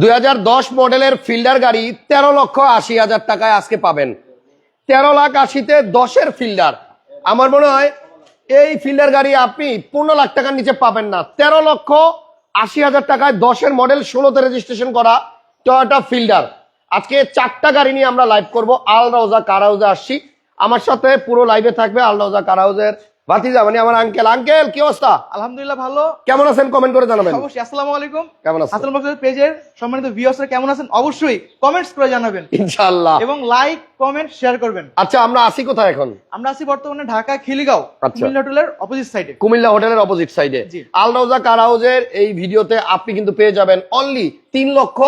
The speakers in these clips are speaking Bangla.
দু হাজার দশ মডেলের ফিল্ডার গাড়ি তেরো লক্ষ আশি হাজার টাকায় আজকে পাবেন। তেরো লাখ আশিতে দশের ফিল্ডার। আমার মনে হয় এই ফিল্ডার গাড়ি আপনি পনেরো লাখ টাকার নিচে পাবেন না। তেরো লক্ষ আশি হাজার টাকায় দশের মডেল ষোলোতে রেজিস্ট্রেশন করা টয়োটা ফিল্ডার। আজকে চারটা গাড়ি নিয়ে আমরা লাইভ করব। করব আলরাউজা কারাউজা আসছি। আমার সাথে পুরো লাইভে থাকবে আলরাউজা কারাউজের ভাতিজা মানে আমার আঙ্কেল আঙ্কেল কি অবস্থা? আলহামদুলিল্লাহ ভালো। কেমন আছেন? কমেন্ট করে জানাবেন। অবশ্যই আসসালামু আলাইকুম। কেমন আছেন? আসসালাম আলাইকুম পেজের সম্মানিত ভিউয়ার্সরা কেমন আছেন? অবশ্যই কমেন্টস করে জানাবেন। ইনশাআল্লাহ। এবং লাইক কমেন্ট শেয়ার করবেন। আচ্ছা আমরা আসি কোথায় এখন? আমরা আছি বর্তমানে ঢাকা খিলিগাঁও আচ্ছা। কুমিল্লা হোটেলের অপোজিট সাইডে কুমিল্লা হোটেলের অপোজিট সাইডে জি। আলরোজা কার হাউজের এই ভিডিওতে আপনি কিন্তু পেয়ে যাবেন অনলি তিন লক্ষ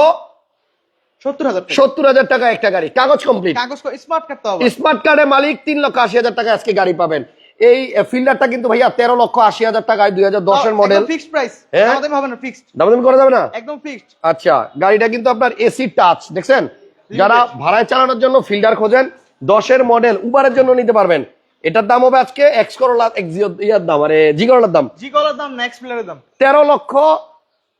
সত্তর হাজার টাকা। সত্তর হাজার টাকা একটা গাড়ি। কাগজ কমপ্লিট কাগজ স্মার্ট কার্ড স্মার্ট কার্ডের মালিক তিন লক্ষ আশি হাজার টাকা আজকে গাড়ি পাবেন। এই ফিল্ডারটা কিন্তু ভাইয়া তেরো লক্ষ আশি হাজার টাকায় দুই হাজার দশের মডেল ফিক্সড প্রাইস হবে না ফিক্সড দামাদামি করা যাবে না? একদম ফিক্সড আচ্ছা গাড়িটা কিন্তু আপনার এসি টাচ দেখছেন? যারা ভাড়ায় চালানোর জন্য ফিল্ডার খোঁজেন দশের মডেল উবারের জন্য নিতে পারবেন। এটার দাম হবে আজকে এক্স করোলা এক্স ইয়ার দাম আরে জি করোলার দাম। জি দাম নেক্সট প্লেয়ারের দাম। তেরো লক্ষ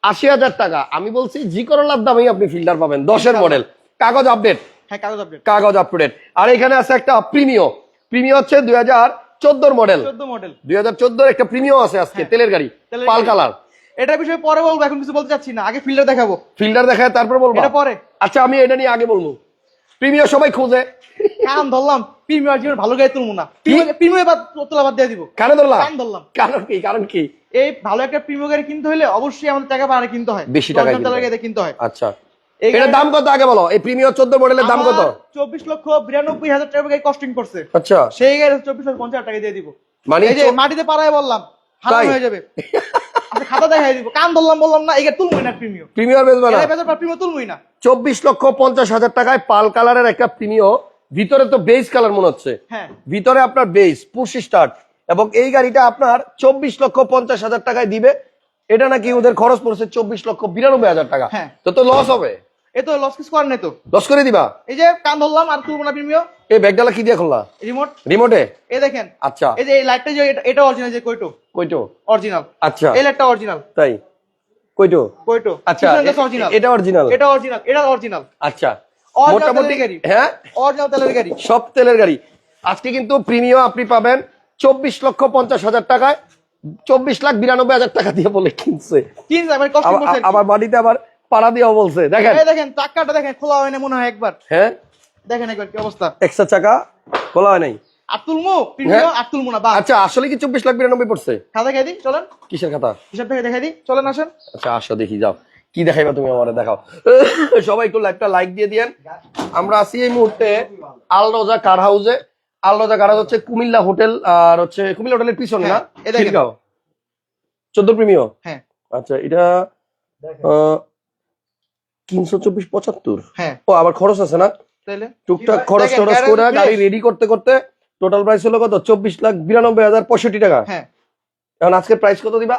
আশি হাজার টাকা। আমি বলছি জি করোলার দামেই আপনি ফিল্ডার পাবেন দশের মডেল কাগজ আপডেট হ্যাঁ কাগজ আপডেট কাগজ আপডেট আর এখানে আছে একটা প্রিমিও প্রিমিও হচ্ছে দুই হাজার চোদ্দোর মডেল 14 মডেল দুই হাজার চোদ্দোর একটা প্রিমিও আছে আজকে হ্যাঁ। তেলের গাড়ি পাল কালার। এটা বিষয়ে পরে বলব এখন কিছু বলতে চাচ্ছি না। আগে ফিল্ডার দেখাবো। ফিল্ডার দেখায় তারপর বলব। এটা পরে। আচ্ছা আমি এটা নিয়ে আগে বলব। প্রিমিও সবাই খোঁজে। কান ধরলাম প্রিমিয়ার জীবন ভালো গাড়ি তুলবো না। প্রিমিয়ার বাদ তোলা বাদ দিয়ে দিব। কানে ধরলাম? কান ধরলাম। কারণ কি? কারণ কি? এই ভালো একটা প্রিমিয়ার গাড়ি কিনতে হলে অবশ্যই আমাদের টাকা বাড়া কিনতে হয়। বেশি হয়। টাকা কিনতে হয়। আচ্ছা। এটার দাম কত? আগে বলো। এই প্রিমিও চোদ্দ মডেলের দাম কত? চব্বিশ লক্ষ বিরানব্বই হাজার টাকা কস্টিং করছে। আচ্ছা। সেই গাড়ি চব্বিশ লক্ষ পঞ্চাশ টাকা দিয়ে দিব। মানে এই যে মাটিতে পাড়ায় বললাম হারাম হয়ে যাবে। আচ্ছা খাতা দেখাই দিব। কান ধরলাম বললাম না এগে তুলবই না প্রিমিয়াম প্রিমিয়ার বেচবে না। প্রিমিয়াম তুলবই না। চব্বিশ লক্ষ পঞ্চাশ হাজার টাকায় পাল কালারের একটা প্রিমিও ভিতরে তো বেস কালার মনে হচ্ছে। হ্যাঁ। ভিতরে আপনার বেস পুশ স্টার্ট এবং এই গাড়িটা আপনার চব্বিশ লক্ষ পঞ্চাশ হাজার টাকায় দিবে। এটা নাকি ওদের খরচ পড়ছে চব্বিশ লক্ষ বিরানব্বই হাজার টাকা। হ্যাঁ। তো তো লস হবে। এ তো লস কিছু করার নেই তো। লস করে দিবা? এই যে কান ধরলাম আর তুলবো না এই ব্যাগডালা কি দিয়ে খুললা? রিমোট রিমোটে এই দেখেন। আচ্ছা। এই যে এই লাইটটা যে এটা- অরিজিনাল যে কইটো কইটো অরিজিনাল আচ্ছা। এই লাইটটা অরিজিনাল তাই? কইটো কইটো আচ্ছা এটা অরিজিনাল এটা অরিজিনাল এটা অরিজিনাল আচ্ছা। মোটামুটি গাড়ি। হ্যাঁ? অরিজিনাল তেলের গাড়ি। সব তেলের গাড়ি। আজকে কিন্তু প্রিমিয়াম আপনি পাবেন চব্বিশ লক্ষ পঞ্চাশ হাজার টাকায়। চব্বিশ লাখ বিরানব্বই হাজার টাকা দিয়ে বলে কিনছে। কিনছে মানে কস্টিং আবার- পাড়া দিয়েও বলছে দেখেন। দেখেন চাকাটা দেখেন খোলা হয় না মনে হয় একবার। হ্যাঁ? দেখেন একবার কি অবস্থা। এক্সট্রা চাকা খোলা হয় নাই? প্রিমিয়াম না আচ্ছা আসলে কি চব্বিশ লাখ বিরানব্বই পড়ছে? খাতা চলেন। কিসের খাতা? হিসাব থেকে দেখাই দিই চলেন আসেন। আচ্ছা আসো দেখি যাও। কি দেখাইবা তুমি আমার দেখাও। সবাই একটু লাইভটা লাইক দিয়ে দিয়েন। আমরা আছি এই মুহূর্তে আলরোজা কার হাউসে। আলরোজা কার হাউস হচ্ছে কুমিল্লা হোটেল আর হচ্ছে কুমিল্লা হোটেলের পিছনে না? হ্যাঁ। খিলগাঁও। চোদ্দ প্রিমিয় হ্যাঁ। আচ্ছা এটা তিনশো চব্বিশ পঁচাত্তর। হ্যাঁ। ও আবার খরচ আছে না? টুকটাক খরচ টরচ করে গাড়ি রেডি করতে করতে টোটাল প্রাইস হলো কত? চব্বিশ লাখ বিরানব্বই হাজার পঁয়ষট্টি টাকা। হ্যাঁ। এখন প্রাইস কত দিবা?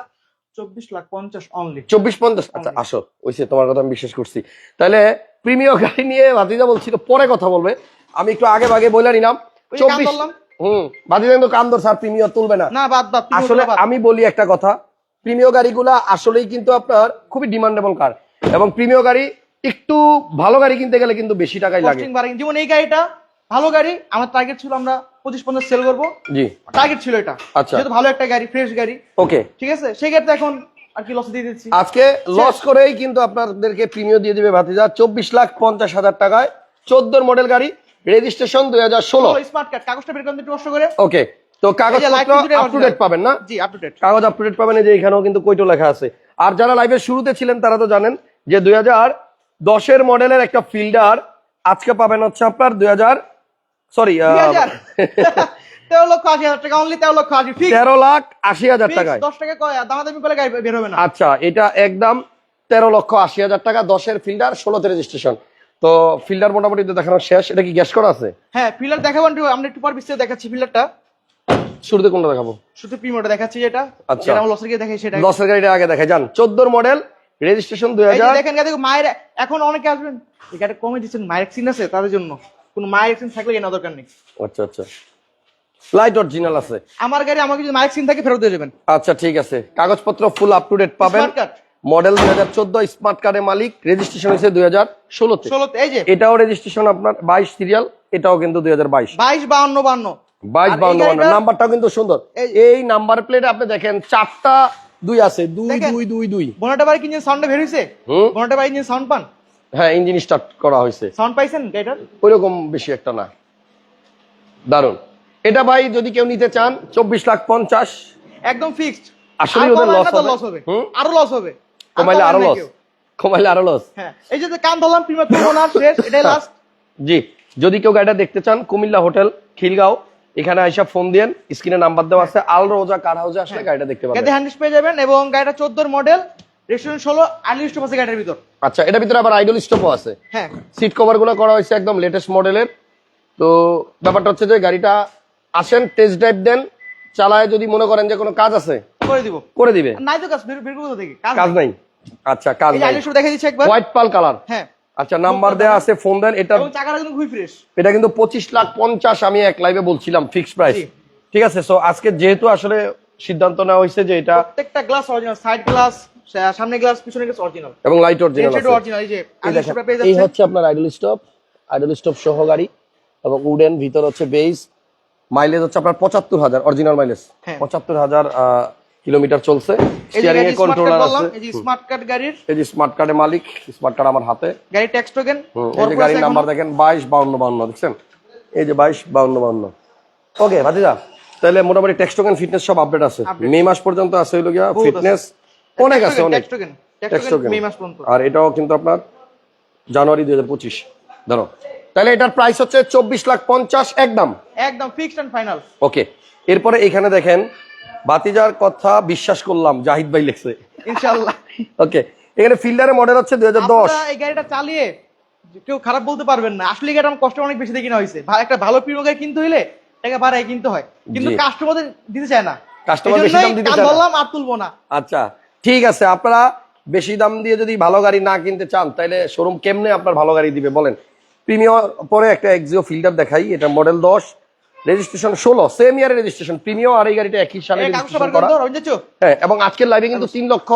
চব্বিশ লাখ পঞ্চাশ অনলি চব্বিশ পঞ্চাশ? আচ্ছা আসো। ওইসে তোমার কথা আমি বিশ্বাস করছি। তাহলে প্রিমিয় গাড়ি নিয়ে ভাতিজা বলছিল পরে কথা বলবে। আমি একটু আগে ভাগে বলে নিলাম। চব্বিশ। হম ভাতিজা কিন্তু কান ধর স্যার প্রিমিয় তুলবে না। না বাদ বাদ আসলে আমি বলি একটা কথা। প্রিমিয় গাড়িগুলা আসলেই কিন্তু আপনার খুবই ডিমান্ডেবল কার এবং প্রিমিয় গাড়ি একটু ভালো গাড়ি কিনতে গেলে কিন্তু বেশি টাকাই লাগে। যেমন এই গাড়িটা ভালো গাড়ি আমার টার্গেট ছিল আমরা পঁচিশ পঞ্চাশ সেল করব। জি। টার্গেট ছিল এটা। আচ্ছা। যেহেতু ভালো একটা গাড়ি ফ্রেশ গাড়ি। ওকে ঠিক আছে? সেই গাড়িটা এখন আর কি লস দিয়ে দিচ্ছি। আজকে লস করেই কিন্তু আপনাদেরকে প্রিমিয় দিয়ে দিবে ভাতিজা চব্বিশ লাখ পঞ্চাশ হাজার টাকায় চোদ্দোর মডেল গাড়ি রেজিস্ট্রেশন দুই হাজার ষোলো। স্মার্ট কার্ড কাগজটা বের করতে একটু কষ্ট করে। ওকে তো কাগজ এই যে light আপ টু ডেট পাবেন না? জি আপ টু ডেট কাগজ আপ টু ডেট পাবেন যে এখানেও কিন্তু কইটো লেখা আছে। আর যারা লাইভের শুরুতে ছিলেন তারা তো জানেন যে দুই হাজার দশের মডেলের একটা ফিল্ডার আজকে পাবেন হচ্ছে আপনার দুই হাজার সরি তেরো লক্ষ আশি হাজার লাখ আশি টাকায়। গাড়ি আচ্ছা এটা একদম তেরো লক্ষ আশি হাজার টাকা দশের ফিল্ডার ষোলোতে রেজিস্ট্রেশন তো ফিল্ডার মোটামুটি দেখানো শেষ এটা কি গ্যাস করা আছে? হ্যাঁ ফিল্ডার দেখাবেন একটু আমরা একটু পর বিস্তারিত দেখাচ্ছি ফিল্ডারটা শুরুতে কোনটা দেখাবো? শুধু প্রিমিয়ারটা দেখাচ্ছি যেটা। আচ্ছা। লসের গিয়ে দেখাই সেটা দশের গাড়িটা আগে দেখে যান। চোদ্দোর মডেল রেজিস্ট্রেশন দুই হাজার দেখেন মায়ের এখন অনেকে আসবেন গাড়িটা কমে দিচ্ছেন মায়ের এক্সিন আছে তাদের জন্য। কোন মায়ের এক্সিন থাকলে কেনা দরকার নেই। আচ্ছা আচ্ছা। লাইট অরিজিনাল আছে। আমার গাড়ি আমাকে যদি মায়ের এক্সিন থাকে ফেরত দিয়ে দেবেন। আচ্ছা ঠিক আছে। কাগজপত্র ফুল আপ টু ডেট পাবেন মডেল দুই হাজার চোদ্দ স্মার্ট কার্ডের মালিক। রেজিস্ট্রেশন হয়েছে দুই হাজার ষোলোতে। ষোলোতে এই যে। এটাও রেজিস্ট্রেশন আপনার বাইশ সিরিয়াল এটাও কিন্তু দুই হাজার বাইশ। বাইশ বাউন্ন বান্ন বাইশ বাউন্ন নাম্বারটাও কিন্তু সুন্দর। এই নাম্বার প্লেটে আপনি দেখেন চারটা দুই আছে দুই দুই দুই দুই। বনেটা ইঞ্জিন সাউন্ডে বের বনেটা ইঞ্জিন সাউন্ড পান? হ্যাঁ ইঞ্জিন স্টার্ট করা হয়েছে সাউন্ড পাইছেন গাড়িটার? ওইরকম বেশি একটা না। এটা ভাই যদি কেউ নিতে চান চব্বিশ লাখ পঞ্চাশ। একদম ফিক্সড আসলে ওদের লস হবে। আরও লস হবে। কমাইলে আরও লস কমাইলে আরও লস হ্যাঁ। এই যে কান ধরলাম প্রিমিয়ার শেষ এটাই লাস্ট জি। যদি কেউ গাড়িটা দেখতে চান কুমিল্লা হোটেল খিলগাঁও। এখানে আইসা ফোন দিয়েন স্ক্রিনে নাম্বার দেওয়া আছে আল রোজা কার হাউসে আসলে গাড়িটা দেখতে পাবেন। হ্যান্ডিস পেয়ে যাবেন এবং গাড়িটা চোদ্দোর মডেল রেস্টুরেন্ট ষোলো আর্লি স্টপ আছে গাড়ির ভিতর। আচ্ছা এটার ভিতরে আবার আইডল স্টপও আছে। হ্যাঁ। সিট কভারগুলো করা হয়েছে একদম লেটেস্ট মডেলের তো ব্যাপারটা হচ্ছে যে গাড়িটা আসেন টেস্ট ড্রাইভ দেন চালায় যদি মনে করেন যে কোনো কাজ আছে করে দিব। করে দিবে। নাই তো কাজ বের করব থেকে? কাজ নাই। আচ্ছা কাজ নাই। আর্লি স্টপ দেখে দিচ্ছি একবার। হোয়াইট পাল কালার হ্যাঁ। আচ্ছা নাম্বার দেয়া আছে ফোন দেন এটা চাকাটা কিন্তু খুবই ফ্রেশ এটা কিন্তু পঁচিশ লাখ পঞ্চাশ আমি এক লাইভে বলছিলাম ফিক্সড প্রাইস ঠিক আছে সো আজকে যেহেতু আসলে সিদ্ধান্ত নেওয়া হয়েছে যে এটা প্রত্যেকটা গ্লাস অরিজিনাল সাইড গ্লাস সামনে গ্লাস পিছনে গ্লাস অরিজিনাল এবং লাইট অরিজিনাল আছে। অরিজিনাল এই যে এই হচ্ছে আপনার আইডল স্টপ আইডল স্টপ সহ গাড়ি এবং উডেন ভিতর হচ্ছে বেস মাইলেজ হচ্ছে আপনার পঁচাত্তর হাজার অরিজিনাল মাইলেজ হ্যাঁ। পঁচাত্তর হাজার কিলোমিটার চলছে। স্টিয়ারিং গাড়ি এ কন্ট্রোলার আছে। এই যে স্মার্ট কার্ড গাড়ির। এই যে স্মার্ট কার্ডের মালিক স্মার্ট কার্ড আমার হাতে। গাড়ি ট্যাক্স টোকেন এই যে গাড়ির নাম্বার দেখেন বাইশ বাউন্ন বাউন্ন দেখছেন? এই যে বাইশ বাউন্ন বাউন্ন। ওকে ভাতিজা তাহলে মোটামুটি টেক্সট টোকেন ফিটনেস সব আপডেট আছে। মে মাস পর্যন্ত আছে হইল গিয়া ফিটনেস অনেক আছে অনেক। Tax token tax token May মাস পর্যন্ত। আর এটাও কিন্তু আপনার জানুয়ারি দুই হাজার পঁচিশ। ধরো। তাহলে এটার প্রাইস হচ্ছে চব্বিশ লাখ পঞ্চাশ একদম। একদম ফিক্সড এন্ড ফাইনাল ওকে এরপরে এখানে দেখেন বাতিজার কথা বিশ্বাস করলাম জাহিদ ভাই লিখছে। ইনশাআল্লাহ। ওকে এখানে ফিল্ডারের মডেল হচ্ছে দুই হাজার দশ। আপনারা এই গাড়িটা চালিয়ে কেউ খারাপ বলতে পারবেন না। আসলে গাড়িটা আমার কষ্ট অনেক বেশি দিয়ে কিনা হয়েছে। একটা ভালো প্রিমিয়াম গাড়ি কিনতে হইলে টাকা বাড়ায় কিনতে হয়। কিন্তু কাস্টমারদের দিতে চায় না। এই বেশি দাম দিতে চায় না। ধরলাম আর তুলবো না। আচ্ছা ঠিক আছে আপনারা বেশি দাম দিয়ে যদি ভালো গাড়ি না কিনতে চান তাহলে শোরুম কেমনে আপনার ভালো গাড়ি দিবে বলেন। প্রিমিয়াম পরে একটা এক্সিও ফিল্টার দেখাই এটা মডেল দশ। রেজিস্ট্রেশন ষোলো সেম ইয়ারের রেজিস্ট্রেশন প্রিমিয়াম আর এই গাড়িটা একই সালে হ্যাঁ এবং আজকের লাইভে কিন্তু তিন লক্ষ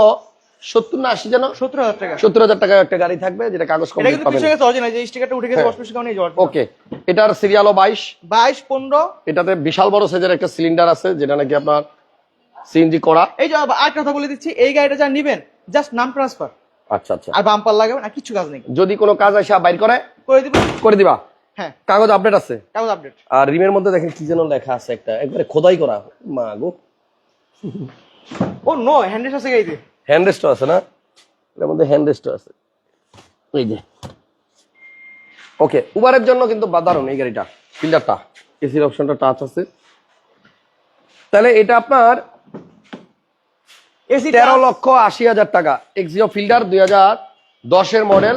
সত্তর না আশি যেন? সত্তর হাজার টাকা। সত্তর হাজার টাকা একটা গাড়ি থাকবে যেটা কাগজ গেছে হ্যাঁ। ওকে এটার সিরিয়ালও বাইশ। বাইশ পনেরো। এটাতে বিশাল বড় সাইজের একটা সিলিন্ডার আছে যেটা নাকি আপনার সিএনজি করা। এই যে আর কথা বলে দিচ্ছি এই গাড়িটা যা নিবেন জাস্ট নাম ট্রান্সফার আচ্ছা আচ্ছা। আর বাম্পার লাগাবেন আর কিছু কাজ নেই। যদি কোনো কাজ আসে বাইর করে। করে দিবেন করে দিবা। হ্যাঁ। কাগজ আপডেট আছে? কাগজ আপডেট আর রিমের মধ্যে দেখেন কি যেন লেখা আছে একটা। একবারে খোদাই করা মা গো। ও নো হ্যান্ডেস আছে গাড়িতে হ্যান্ড রেস্টও আছে না? এর মধ্যে হ্যান্ড রেস্টও আছে। এই যে। ওকে উবারের জন্য কিন্তু দারুণ এই গাড়িটা ফিল্ডারটা এসির অপশনটা টাচ আছে। তাহলে এটা আপনার এসি তেরো লক্ষ আশি হাজার টাকা। এক্সিও ফিল্ডার দুই হাজার দশের মডেল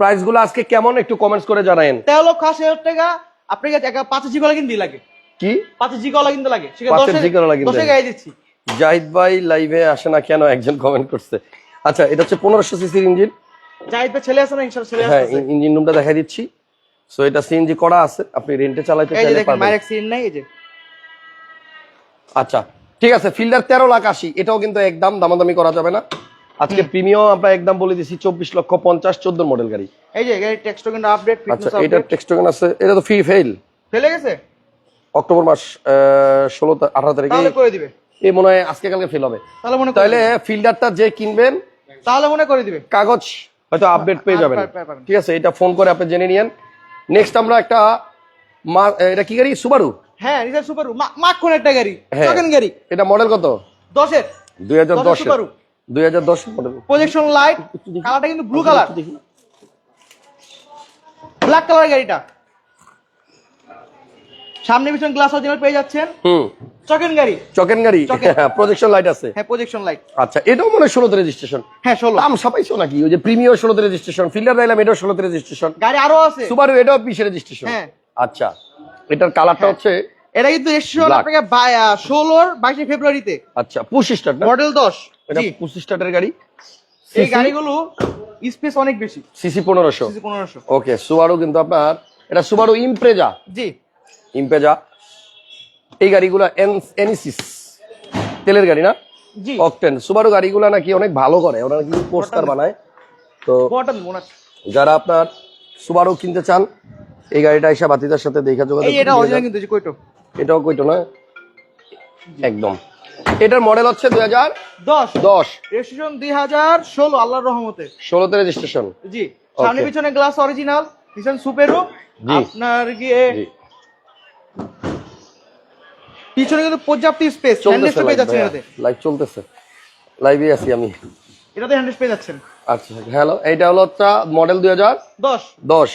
প্রাইসগুলো আজকে কেমন একটু কমেন্টস করে জানায়েন। তেরো লক্ষ আশি হাজার টাকা আপনাকে একটা পাঁচ জি কলা কিনতে লাগে। কি? পাঁচ জি কলা কিনতে লাগে। দশে- জি কলা কিনতে। গাড়ি দিচ্ছি। জাহিদ ভাই লাইভে আসে না কেন? একজন কমেন্ট করছে। আচ্ছা এটা হচ্ছে পনেরোশো সিসির ইঞ্জিন। জাহিদ ভাই ছেলে আছে না? ইনশাল্লাহ ছেলে হ্যাঁ ইঞ্জিন রুমটা দেখাই দিচ্ছি। সো এটা সিএনজি করা আছে। আপনি রেন্টে যে চাইলে পারবেন মায়ের অ্যাক্সিডেন্ট নাই এই যে। আচ্ছা ঠিক আছে ফিল্ডার তেরো লাখ আশি। এটাও কিন্তু একদম দামাদামি করা যাবে না। আজকে প্রিমিয়াম আমরা একদম বলে দিছি 24 লক্ষ 50 14 মডেল গাড়ি। এই যে গাড়ি টেক্সট কিন্তু আপডেট ফিটনেস আছে এটা টেক্সট টোকেন আছে এটা তো ফি ফেল ফেলে গেছে? অক্টোবর মাস 16 18 তারিখে তাহলে করে দিবে। এই মনে হয় আজকে কালকে ফেল হবে। তাহলে মনে তাহলে ফিল্ডারটা যে কিনবেন তাহলে মনে করে দিবে। কাগজ হয়তো আচ্ছা, আপডেট পেয়ে আচ্ছা, যাবেন। ঠিক আছে এটা ফোন করে আপনি জেনে নিন নেক্সট আমরা একটা এটা কি গাড়ি? সুবারু হ্যাঁ রিজার সুবারু মাখন একটা গাড়ি হ্যাঁ। টোকেন গাড়ি। এটা মডেল কত? 10 এর 2010 সুবারু ব্ল্যাক কালার গাড়িটা। সামনে চকেন গাড়ি। চকেন গাড়ি। প্রজেকশন হ্যাঁ, লাইট আছে। হ্যাঁ প্রজেকশন লাইট আচ্ছা এটাও মনে হয় রেজিস্ট্রেশন হ্যাঁ ষোলো। দাম নাকি? ওই যে প্রিমিয়ার ষোলোতে রেজিস্ট্রেশন ফিল্ডার দিলাম রেজিস্ট্রেশন গাড়ি আরও আছে। সুপারু এটাও রেজিস্ট্রেশন হ্যাঁ। আচ্ছা এটার কালারটা হচ্ছে এটা কিন্তু Black। আপনাকে ষোলোর বাইশে ফেব্রুয়ারিতে। আচ্ছা পুশ স্টার্ট মডেল দশ। এটা পুশ স্টার্টের গাড়ি? এই গাড়িগুলো স্পেস অনেক বেশি। সিসি পনেরোশো? পনেরোশো। ওকে সুবারু কিন্তু আপনার এটা সুবারু ইমপ্রেজা? জি। ইমপেজা এই গাড়িগুলো এনএসিস তেলের গাড়ি না? জি। অকটেন। সুবারু গাড়িগুলো নাকি অনেক ভালো করে ওরা নাকি পোস্টার বানায়। তো। যারা আপনার সুবারু কিনতে চান এই গাড়িটা এসে বাতিদার সাথে দেখা যোগাযোগ এটা অরিজিনাল কিন্তু কইটো। এটাও কইতো না? একদম। এটার মডেল হচ্ছে দুই হাজার দশ। দশ। রেজিস্ট্রেশন দুই হাজার ষোলো আল্লাহর রহমতে। ষোলোতে রেজিস্ট্রেশন জি। সামনে পিছনে গ্লাস অরিজিনাল পিছনে সুপেরো। আপনার গিয়ে পিছনে কিন্তু পর্যাপ্ত স্পেস হ্যান্ডেস পেয়ে যাচ্ছেন লাইভ এটাতে। লাইভ চলতেছে। লাইভে আছি আমি। এটাতে হ্যান্ডেস পেয়ে যাচ্ছেন। আচ্ছা হ্যালো এইটা হলো মডেল দুই হাজার দশ। দশ।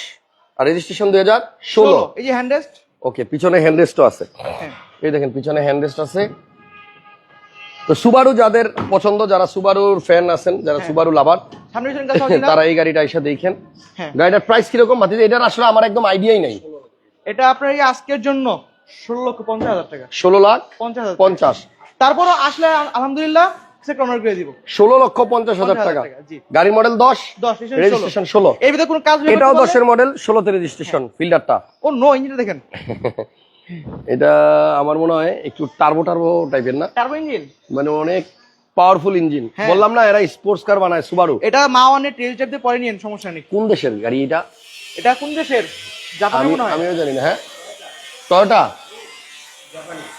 আর রেজিস্ট্রেশন দুই হাজার ষোলো। এই যে হ্যান্ডেস্ট ওকে পিছনে হ্যান্ডরেস্টও আছে। হ্যাঁ। এই দেখেন পিছনে হ্যান্ডরেস্ট আছে। তো সুবারু যাদের পছন্দ যারা সুবারুর ফ্যান আছেন যারা সুবারু লাভার তারা এই গাড়িটা এসে দেখেন। হ্যাঁ। গাড়িটার প্রাইস কীরকম? বাতিল এটার আসলে আমার একদম আইডিয়াই নাই। এটা আপনার এই আজকের জন্য ষোলো লক্ষ পঞ্চাশ হাজার টাকা। ষোলো লাখ পঞ্চাশ পঞ্চাশ। তারপরও আসলে আলহামদুলিল্লাহ সেটা করে দিব। ষোলো লক্ষ পঞ্চাশ হাজার টাকা। টাকা, গাড়ি মডেল দশ দশ রেজিস্ট্রেশন ষোলো রেজিস্ট্রেশন ষোলো। এর ভিতরে কোনো কাজ এটাও দশের মডেল ষোলোতে রেজিস্ট্রেশন ফিল্ডারটা। ও নো ইঞ্জিনটা দেখেন। এটা আমার মনে হয় একটু টার্বো টার্বো টাইপের না? টার্বো ইঞ্জিন মানে অনেক পাওয়ারফুল ইঞ্জিন হ্যাঁ। বললাম না এরা স্পোর্টস কার বানায় সুবারু এটা মা ওয়ানের ট্রেল চাপ দিয়ে পরে নিয়েন সমস্যা নেই। কোন দেশের গাড়ি এটা? এটা কোন দেশের? জাপানের মনে হয়। আমিও জানি না হ্যাঁ। টয়োটা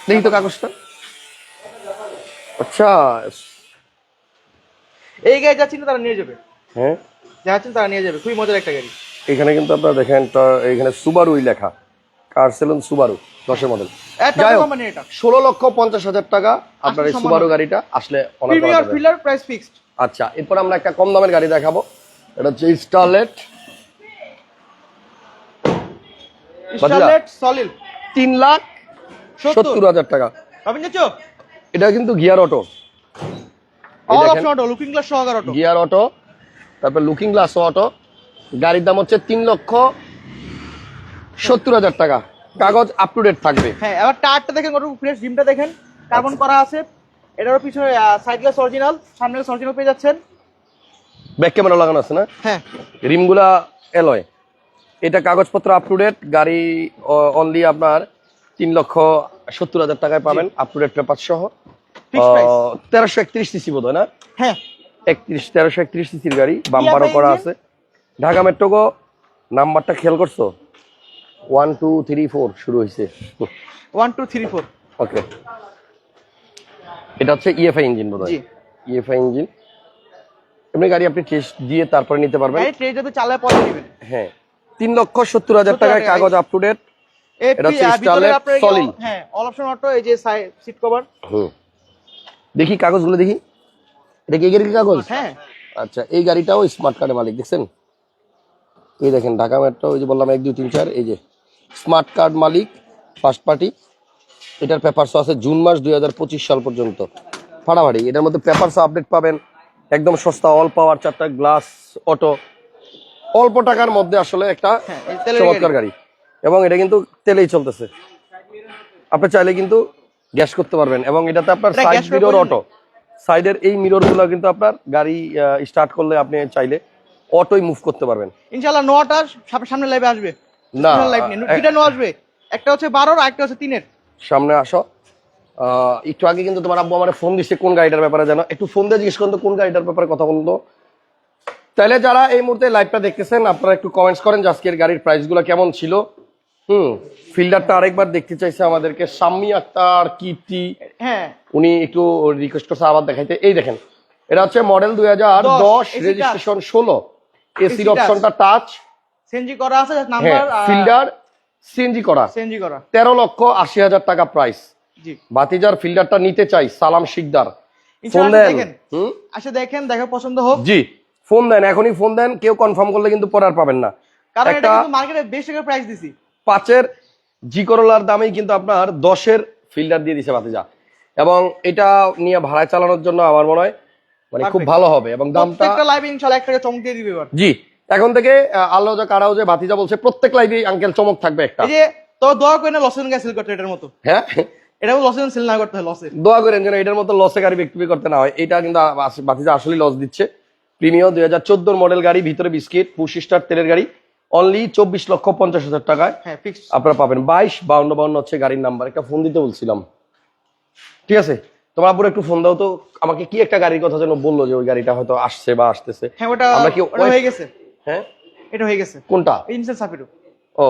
দেখি তো কাগজটা। আচ্ছা এই গাড়ি যাচ্ছেন তারা নিয়ে যাবে। হ্যাঁ? যাচ্ছেন তারা নিয়ে যাবে। খুবই মজার একটা গাড়ি। এখানে কিন্তু আপনারা দেখেন এখানে সুবারুই লেখা। কার সেলুন? সুবারু দশের মডেল এটা। ষোলো লক্ষ পঞ্চাশ হাজার টাকা আপনার এই সুবারু গাড়িটা আসলে প্রাইস ফিক্সড আচ্ছা এরপর আমরা একটা কম দামের গাড়ি দেখাবো। এটা হচ্ছে স্টারলেট তিন লাখ সত্তর। হাজার টাকা। এটা কিন্তু gear auto all option auto looking glass সহকার auto. Gear auto তারপর লুকিং গ্লাস অটো গাড়ির দাম হচ্ছে তিন লক্ষ সত্তর হাজার টাকা। কাগজ আপ টু ডেট থাকবে। হ্যাঁ এবার টায়ারটা দেখেন কত ফ্রেশ জিমটা দেখেন। কার্বন করা আছে। এটারও পিছনে সাইড গ্লাস অরিজিনাল সামনে গ্লাস অরিজিনাল পেয়ে যাচ্ছেন। ব্যাক ক্যামেরা লাগানো আছে না? হ্যাঁ। রিমগুলা এলয় এটা কাগজপত্র আপ টু ডেট গাড়ি অনলি আপনার তিন লক্ষ সত্তর হাজার টাকায় পাবেন। আপ টু ডেট পেপার সহ তেরোশো একত্রিশ সিসি বোধ হয় না? হ্যাঁ। একত্রিশ তেরোশো একত্রিশ সিসির গাড়ি বাম্পারও করা আছে। ঢাকা মেট্রোগো নাম্বারটা খেয়াল করছ? ওয়ান টু থ্রি ফোর শুরু হয়েছে one two three four okay এটা হচ্ছে ইএফআই ইঞ্জিন বোধ হয় ইএফআই ইঞ্জিন এমনি গাড়ি আপনি টেস্ট দিয়ে তারপরে নিতে পারবেন। গাড়ি ট্রে চালায় পরে নেবেন। হ্যাঁ। তিন লক্ষ সত্তর হাজার 70,000 টাকায় কাগজ আপ টু ডেট এটা হচ্ছে solid। হ্যাঁ অল অপশন অটো এই যে সিট কভার হুম। দেখি কাগজগুলো দেখি। এটা কি গাড়ির কাগজ? হ্যাঁ। আচ্ছা এই গাড়িটাও স্মার্ট কার্ডের মালিক দেখছেন? এই দেখেন ঢাকা মেট্রো ওই যে বললাম এক দুই তিন চার এই যে স্মার্ট কার্ড মালিক ফার্স্ট পার্টি এটার পেপারস আছে জুন মাস দুই হাজার পঁচিশ সাল পর্যন্ত। ফাড়াফাড়ি এটার মধ্যে পেপারস আপডেট পাবেন। একদম সস্তা অল পাওয়ার চারটা গ্লাস অটো অল্প টাকার মধ্যে আসলে একটা হ্যাঁ, চমৎকার গাড়ি। এবং এটা কিন্তু তেলেই চলতেছে। আপনি চাইলে কিন্তু গ্যাস করতে পারবেন এবং এটাতে আপনার সাইড মিরর অটো সাইডের এই মিররগুলো কিন্তু আপনার গাড়ি স্টার্ট করলে আপনি চাইলে অটোই মুভ করতে পারবেন। ইনশাআল্লাহ নোয়াটা সামনে- সামনে লাইভে আসবে। না লাইভ নেই। এ- দুইটা নো আসবে। একটা হচ্ছে বারোর আর একটা হচ্ছে তিনের। সামনে আসো। একটু আগে কিন্তু তোমার আব্বু আমার ফোন দিচ্ছে কোন গাড়িটার ব্যাপারে জানো একটু ফোন দিয়ে জিজ্ঞেস করুন তো কোন গাড়িটার ব্যাপারে কথা বলতো তাহলে যারা এই মুহূর্তে লাইভটা দেখতেছেন আপনারা একটু কমেন্টস করেন যে আজকের গাড়ির প্রাইসগুলো কেমন ছিল। হুম ফিল্ডারটা আরেকবার দেখতে চাইছে আমাদেরকে। সাম্মি আক্তার কীর্তি। হ্যাঁ। উনি একটু রিকোয়েস্ট করছে আবার দেখাইতে। এই দেখেন এটা হচ্ছে মডেল দুই হাজার দশ, রেজিস্ট্রেশন ষোলো। এসির অপশনটা টাচ সেনজি করা আছে হ্যাঁ নাম্বার ফিল্ডার সিএনজি করা। সেনজি করা। তেরো লক্ষ আশি হাজার টাকা প্রাইস বাতিজার ফিল্ডারটা নিতে চাই সালাম শিকদার। ফোন দেন। দেখেন। হুম? দেখেন দেখে পছন্দ হোক। জি ফোন দেন এখনই ফোন দেন। কেউ কনফার্ম করলে কিন্তু পরে আর পাবেন না। কারণ এটা কিন্তু মার্কেটে বেশ টাকা প্রাইস দিছি। পাঁচের জি করোলার দামেই কিন্তু আপনার দশের ফিল্ডার দিয়ে দিছে বাতিজা এবং এটা নিয়ে ভাড়ায় চালানোর জন্য আমার মনে হয় মানে খুব ভালো হবে। এবং দামটা প্রত্যেকটা লাইভে ইনশাআল্লাহ একটা চমক দিয়ে দিবে এবার। জি এখন থেকে আল্লাহ যা কারাও যে ভাতিজা বলছে প্রত্যেক লাইভে আঙ্কেল চমক থাকবে একটা। এই যে তো দোয়া করে না লসেন সেল করতে এটার মতো? হ্যাঁ? এটা লসেন সেল না করতে হয় লসের দোয়া করেন যেন এটার মতো লসে গাড়ি বিক্রি করতে না হয়। এটা কিন্তু আস- বাতিজা আসলেই লস দিচ্ছে। প্রিমিয় দুই হাজার চোদ্দোর মডেল গাড়ি ভিতরে বিস্কিট পুশ স্টার তেলের গাড়ি। অনলি চব্বিশ লক্ষ পঞ্চাশ হাজার টাকায় হ্যাঁ আপনারা পাবেন। বাইশ বাউন্ন বাউন্ন হচ্ছে গাড়ির নাম্বার। একটা ফোন দিতে বলছিলাম। ঠিক আছে? তোমার আপুর একটু ফোন দাও তো। আমাকে কি একটা গাড়ির কথা যেন বলল যে ওই গাড়িটা হয়তো আসছে বা আসতেছে। হ্যাঁ ওটা আমরা কি হয়ে গেছে। হ্যাঁ? এটা হয়ে গেছে। কোনটা? ইনসেন সাফিরু ও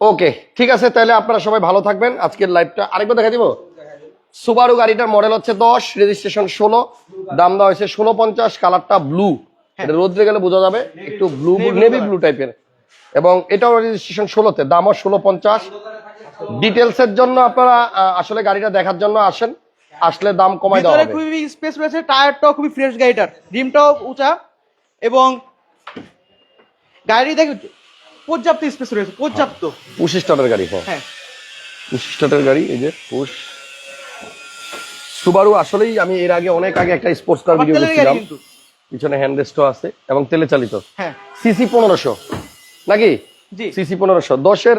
ওকে। ঠিক আছে তাহলে আপনারা সবাই ভালো থাকবেন। আজকের লাইভটা আরেকবার দেখা দিব। সুবারু গাড়িটার মডেল হচ্ছে দশ রেজিস্ট্রেশন ষোলো। দাম দেওয়া হয়েছে ষোলো পঞ্চাশ কালারটা ব্লু এটা রোদ্রে গেলে বোঝা যাবে একটু ব্লু নেভি ব্লু টাইপের এবং এটাও রেজিস্ট্রেশন ষোলোতে দামও ষোলো পঞ্চাশ। ডিটেলস এর জন্য আপনারা আসলে গাড়িটা দেখার জন্য আসেন। আসলে দাম কমাই দেওয়া হবে। খুবই স্পেস রয়েছে টায়ারটাও খুবই ফ্রেশ গাড়িটার রিমটাও উঁচা এবং গাড়ি দেখো পর্যাপ্ত স্পেস রয়েছে পর্যাপ্ত। পুশ স্টার্টের গাড়ি হ্যাঁ। হ্যাঁ। পুশ স্টার্টের গাড়ি এই যে পুশ সুবারু আসলেই আমি এর আগে অনেক আগে একটা স্পোর্টস কার ভিডিও করছিলাম পিছনে হ্যান্ড রেস্টও আছে এবং তেলে চালিত। হ্যাঁ। সিসি পনেরোশো। নাকি? সিসি পনেরোশো। দশের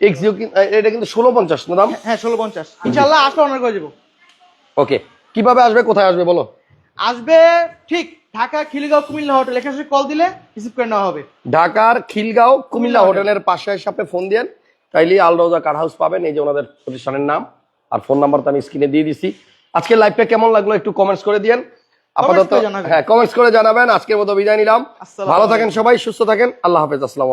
এক্সিও এটা কিন্তু ষোলো পঞ্চাশ না দাম? হ্যাঁ ষোলো পঞ্চাশ। ইনশাল্লাহ আসলে অনার করে যাব ওকে। কীভাবে আসবে কোথায় আসবে বলো? আসবে ঠিক ঢাকা খিলগাঁও কুমিল্লা হোটেল। এখানে কল দিলে রিসিভ করে নেওয়া হবে। ঢাকার খিলগাঁও কুমিল্লা হোটেলের পাশে সাপে ফোন দেন তাইলে আলরোজা কার হাউস পাবেন এই যে ওনাদের প্রতিষ্ঠানের নাম আর ফোন নাম্বার তো আমি স্ক্রিনে দিয়ে দিছি। আজকে লাইভটা কেমন লাগল একটু কমেন্টস করে দিয়েন। আপাতত হ্যাঁ কমেন্টস করে জানাবেন। আজকের মতো বিদায় নিলাম। ভালো থাকেন সবাই সুস্থ থাকেন। আল্লাহ হাফেজ আসসালাম